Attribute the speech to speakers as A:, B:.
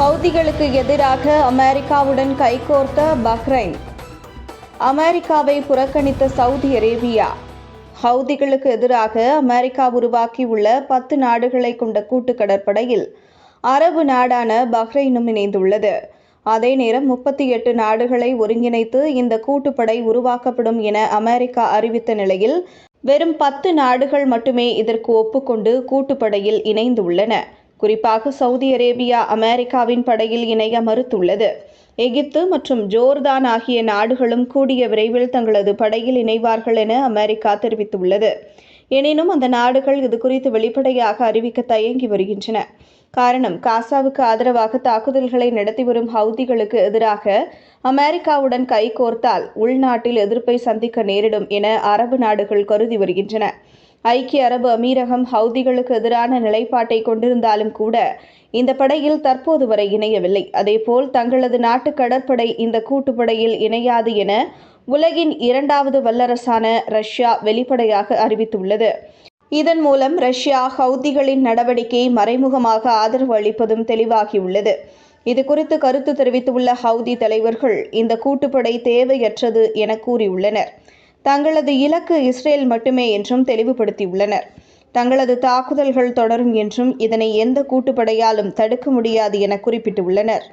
A: ஹவுதிகளுக்கு எதிராக அமெரிக்காவுடன் கைகோர்த்த பஹ்ரைன். அமெரிக்காவை புறக்கணித்த சவுதி அரேபியா. ஹவுதிகளுக்கு எதிராக அமெரிக்கா உருவாக்கியுள்ள பத்து நாடுகளை கொண்ட கூட்டு கடற்படையில் அரபு நாடான பஹ்ரைனும் இணைந்துள்ளது. அதே நேரம் முப்பத்தி எட்டு நாடுகளை ஒருங்கிணைத்து இந்த கூட்டுப்படை உருவாக்கப்படும் என அமெரிக்கா அறிவித்த நிலையில் வெறும் பத்து நாடுகள் மட்டுமே இதற்கு ஒப்புக்கொண்டு கூட்டுப்படையில் இணைந்துள்ளன. குறிப்பாக சவுதி அரேபியா அமெரிக்காவின் படையில் இணைய மறுத்துள்ளது. எகிப்து மற்றும் ஜோர்தான் ஆகிய நாடுகளும் கூடிய விரைவில் தங்களது படையில் இணைவார்கள் என அமெரிக்கா தெரிவித்துள்ளது. எனினும் அந்த நாடுகள் இது குறித்து வெளிப்படையாக அறிவிக்க தயங்கி வருகின்றன. காரணம் காசாவுக்கு ஆதரவாக தாக்குதல்களை நடத்தி வரும் ஹவுதிகளுக்கு எதிராக அமெரிக்காவுடன் கைகோர்த்தால் உள்நாட்டில் எதிர்ப்பை சந்திக்க நேரிடும் என அரபு நாடுகள் கருதி வருகின்றன. ஐக்கிய அரபு அமீரகம் ஹவுதிகளுக்கு எதிரான நிலைப்பாட்டை கொண்டிருந்தாலும் கூட இந்த படையில் தற்போது வரை இணையவில்லை. அதேபோல் தங்களது நாட்டு கடற்படை இந்த கூட்டுப்படையில் இணையாது என உலகின் இரண்டாவது வல்லரசான ரஷ்யா வெளிப்படையாக அறிவித்துள்ளது. இதன் மூலம் ரஷ்யா ஹவுதிகளின் நடவடிக்கையை மறைமுகமாக ஆதரவு அளிப்பதும் தெளிவாகியுள்ளது. இது குறித்து கருத்து தெரிவித்துள்ள ஹவுதி தலைவர்கள் இந்த கூட்டுப்படை தேவையற்றது என கூறியுள்ளனர். தங்களது இலக்கு இஸ்ரேல் மட்டுமே என்றும் தெளிவுபடுத்தியுள்ளனர். தங்களது தாக்குதல்கள் தொடரும் என்றும் இதனை எந்த கூட்டுப்படையாலும் தடுக்க முடியாது என குறிப்பிட்டுள்ளனர்.